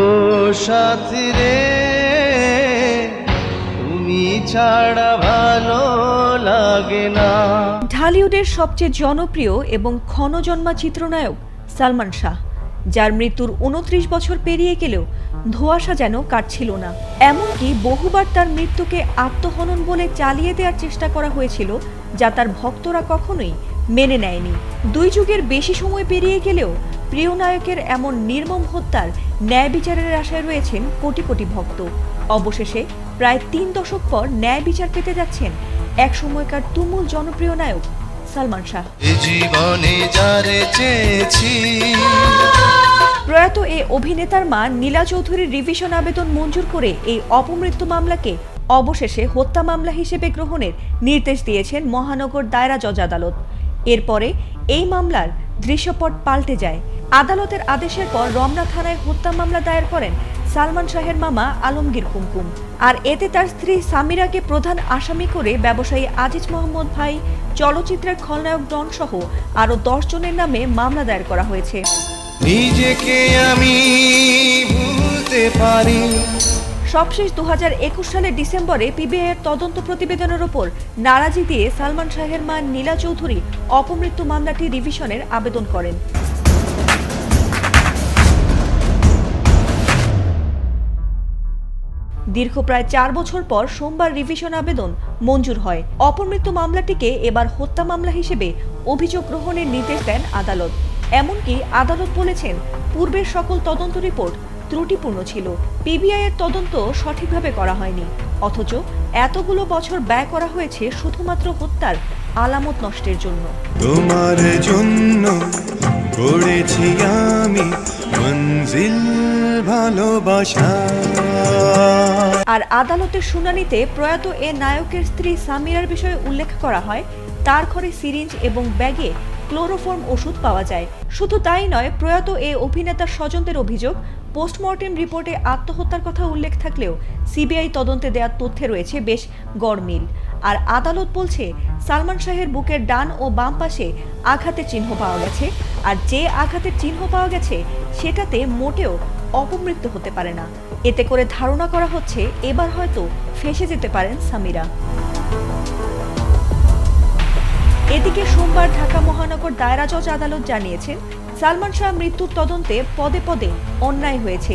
ও সাথী রে, তুমি ছাড়া ভালো লাগে না। ঢালিউডের সবচেয়ে জনপ্রিয় এবং ক্ষণজন্মা চিত্রনায়ক সালমান শাহ, যার মৃত্যুর উনত্রিশ বছর পেরিয়ে গেলেও ধোঁয়াশা যেন কাটছিল না। এমনকি বহুবার তার মৃত্যুকে আত্মহনন বলে চালিয়ে দেওয়ার চেষ্টা করা হয়েছিল, যা তার ভক্তরা কখনোই মেনে নেয়নি। দুই যুগের বেশি সময় পেরিয়ে গেলেও প্রিয় নায়কের এমন নির্মম হত্যার ন্যায় বিচারের আশায় রয়েছেন কোটি কোটি ভক্ত। অবশেষে প্রায় তিন দশক পর ন্যায় বিচার পেতে যাচ্ছেন এক সময়কার তুমুল জনপ্রিয় নায়ক সালমান শাহ। জীবনে যারে চেয়েছি। প্রয়াত এই অভিনেতার মা নীলা চৌধুরীর রিভিশন আবেদন মঞ্জুর করে এই অপমৃত্যু মামলাকে অবশেষে হত্যা মামলা হিসেবে গ্রহণের নির্দেশ দিয়েছেন মহানগর দায়রা জজ আদালত। এরপরে এই মামলার দৃশ্যপট পাল্টে যায় আদালতের আদেশের পর রমনা থানায় হত্যা মামলা দায়ের করেন সালমান শাহের মামা আলমগীর কুমকুম। আর এতে তার স্ত্রী সামিরাকে প্রধান আসামি করে ব্যবসায়ী আজিজ মোহাম্মদ ভাই চলচ্চিত্রের খলনায়ক ডন সহ আরও দশ জনের নামে মামলা দায়ের করা হয়েছে। নিজেকে আমি ভুলতে পারি। সবশেষ দু হাজার একুশ সালের ডিসেম্বরে পিবিআইয়ের তদন্ত প্রতিবেদনের ওপর নারাজি দিয়ে সালমান শাহের মা নীলা চৌধুরী অপমৃত্যু মামলাটি রিভিশনের আবেদন করেন। দীর্ঘ প্রায় চার বছর পর সোমবার রিভিশন আবেদন মঞ্জুর হয়। অপমৃত্যু মামলাটিকে এবার হত্যা মামলা হিসেবে অভিযোগ গ্রহণের নির্দেশ দেন আদালত। এমনকি আদালত বলেছেন, পূর্বের সকল তদন্ত রিপোর্ট ত্রুটিপূর্ণ ছিল। পিবিআই এর তদন্ত সঠিকভাবে করা হয়নি। অথচ এতগুলো বছর ব্যয় করা হয়েছে শুধুমাত্র হত্যার আলামত নষ্টের জন্য। তোমার জন্য গড়েছি আমি মঞ্জিল ভালোবাসা। আর আদালতের শুনানিতে প্রয়াত এ নায়কের স্ত্রী সামিরার বিষয়ে উল্লেখ করা হয়, তার ঘরে সিরিঞ্জ এবং ব্যাগে ক্লোরোফর্ম ওষুধ পাওয়া যায়। শুধু তাই নয়, প্রয়াত এ অভিনেতার স্বজনদের অভিযোগ, পোস্টমর্টেম রিপোর্টে আত্মহত্যার কথা উল্লেখ থাকলেও সিবিআই তদন্তে দেওয়ার তথ্যে রয়েছে বেশ গড়মিল। আর আদালত বলছে, সালমান শাহের বুকের ডান ও বাম পাশে আঘাতের চিহ্ন পাওয়া গেছে, আর যে আঘাতের চিহ্ন পাওয়া গেছে, সেটাতে মোটেও অপমৃত্যু হতে পারে না। এতে করে ধারণা করা হচ্ছে এবার হয়তো ফেসে যেতে পারেন সামিরা। এদিকে সোমবার ঢাকা মহানগর দায়রা জজ আদালত জানিয়েছেন, সালমান শাহ মৃত্যুর তদন্তে পদে পদে অন্যায় হয়েছে।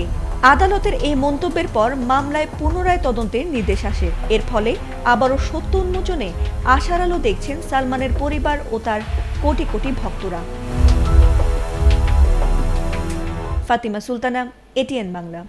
আদালতের এই মন্তব্যের পর মামলায় পুনরায় তদন্তের নির্দেশ আসে। এর ফলে আবারও সত্য উন্মোচনে আশার আলো দেখছেন সালমানের পরিবার ও তার কোটি কোটি ভক্তরা। ফাতিমা সুলতানা এটিএন বাংলা।